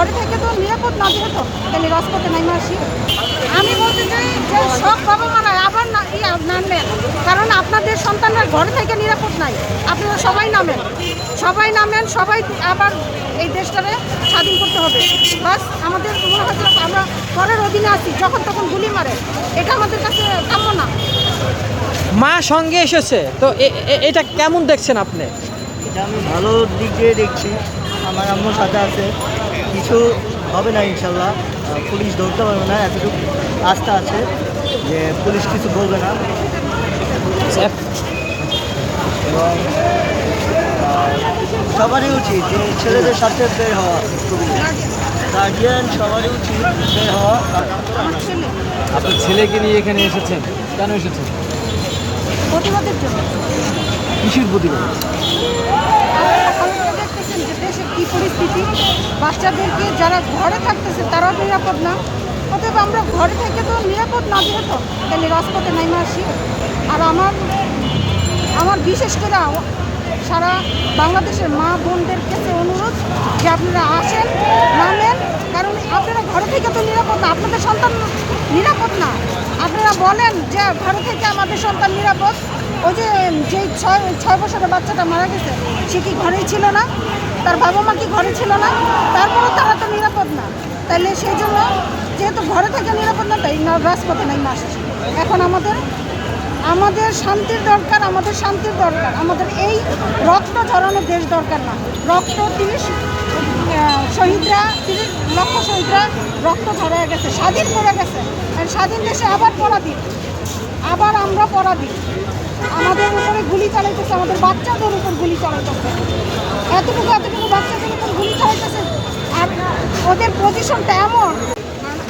ঘরে থেকে তো নিরাপদ না যেহেতু তাহলে রাজপথে নাইমে আসি। আমি বলতে চাই যে সব বাবা মারা আবার না নামবেন। কারণ আপনাদের সন্তানরা ঘরে থেকে নিরাপদ নাই। আপনারা সবাই নামেন। সবাই নামেন সবাই আবার এই দেশটারে স্বাধীন করতে হবে। বাস আমাদের মনে হচ্ছে আমরা ঘরের অধীনে আছি যখন তখন গুলি মারে। এটা আমাদের কাছে কাম্য না। মা সঙ্গে এসেছে। তো এটা কেমন দেখছেন আপনি? এটা আমি ভালো দিক দিয়ে দেখছি। আমার আম্মুর সাথে আছে। কিছু হবে না ইনশাল্লাহ। পুলিশ ধরতে পারবে না এতটুকু আস্থা আছে যে পুলিশ কিছু বলবে না। এবং সবারই উচিত যে ছেলেদের সাথে বের হওয়া। গার্জিয়ান সবারই উচিত বের হওয়া। আপনার ছেলেকে নিয়ে এখানে এসেছেন কেন এসেছেন? প্রতিবাদের জন্য। কিসের প্রতিবাদ আপনারা দেখতেছেন যে দেশের কী পরিস্থিতি। বাচ্চাদেরকে যারা ঘরে থাকতেছে তারাও নিরাপদ না। অতএব আমরা ঘরে থেকে তো নিরাপদ না যেহেতু তাহলে রাজপথে নাইমে আসি। আর আমার আমার বিশেষ করে সারা বাংলাদেশের মা বোনদের কাছে অনুরোধ যে আপনারা আসেন, নামেন। কারণ আপনারা ঘরে থেকে তো নিরাপদ না, আপনাদের সন্তান নিরাপদ না। আপনারা বলেন যে ঘরে থেকে আমাদের সন্তান নিরাপদ। ওই যে যেই ছয় ছয় বছরের বাচ্চাটা মারা গেছে, সে কি ঘরেই ছিল না? তার বাবা মা কি ঘরে ছিল না? তারপরেও তারা তো নিরাপদ না। তাইলে সেই জন্য যেহেতু ঘরে থেকে নিরাপদ না, তাই রাজপথে নাই মাস এখন আমাদের আমাদের শান্তির দরকার, আমাদের শান্তির দরকার। আমাদের এই রক্ত ঝরানো দেশ দরকার না। রক্ত তিরিশ শহীদরা, তিরিশ লক্ষ শহীদরা রক্ত ঝরা গেছে, স্বাধীন করে গেছে। স্বাধীন দেশে আবার পরাধীন আবার আমরা পরাধীন। আমাদের উপরে গুলি চালাইতেছে আমাদের বাচ্চাদের উপর গুলি চালাইতেছে এতটুকু এতটুকু বাচ্চাদের উপর গুলি চালাইতেছে? আর ওদের পজিশনটা এমন।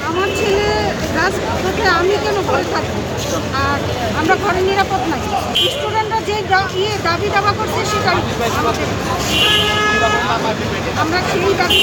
আমার ছেলে রাজপথে আমি কেন ভয় থাকব? আর আমরা ঘরে নিরাপদ নাই। স্টুডেন্টরা যে ইয়ে দাবি দাবা করছে সেটাই আমরা সেই দাবি